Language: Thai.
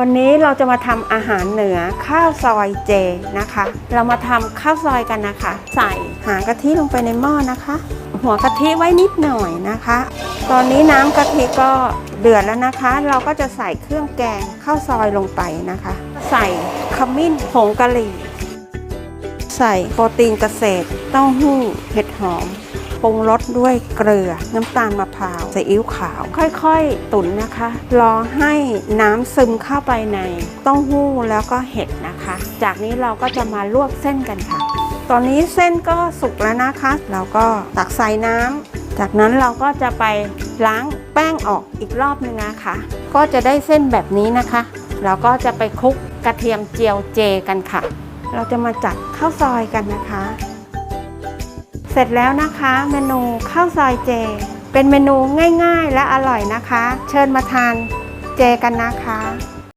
วันนี้เราจะมาทำอาหารเหนือข้าวซอยเจนะคะ เรามาทำข้าวซอยกันนะคะ ใส่หางกะทิลงไปในหม้อนะคะ หัวกะทิไว้นิดหน่อยนะคะ ตอนนี้น้ำกะทิก็เดือดแล้วนะคะ เราก็จะใส่เครื่องแกงข้าวซอยลงไปนะคะ ใส่ขมิ้นผงกะหรี่ ใส่โปรตีนเกษตรเต้าหู้เห็ดหอม ปรุงรสด้วยเกลือ น้ำตาลมะพร้าวซีอิ๊วขาว ค่อยๆ ตุ๋นนะคะ รอให้น้ำซึมเข้าไปในเต้าหู้แล้วก็เห็ดนะคะ จากนี้เราก็จะมาลวกเส้นกันค่ะ ตอนนี้เส้นก็สุกแล้วนะคะ เราก็ตักใส่น้ำจากนั้นเราก็จะไปล้างแป้งออกอีกรอบนึงนะคะ ก็จะได้เส้นแบบนี้นะคะ เราก็จะไปคลุกกระเทียมเจียวเจกันค่ะ เราจะมาจัดข้าวซอยกันนะคะ เสร็จแล้วนะคะเมนูข้าวซอยเจ เป็นเมนูง่ายๆและอร่อยนะคะ เชิญมาทานเจกันนะคะ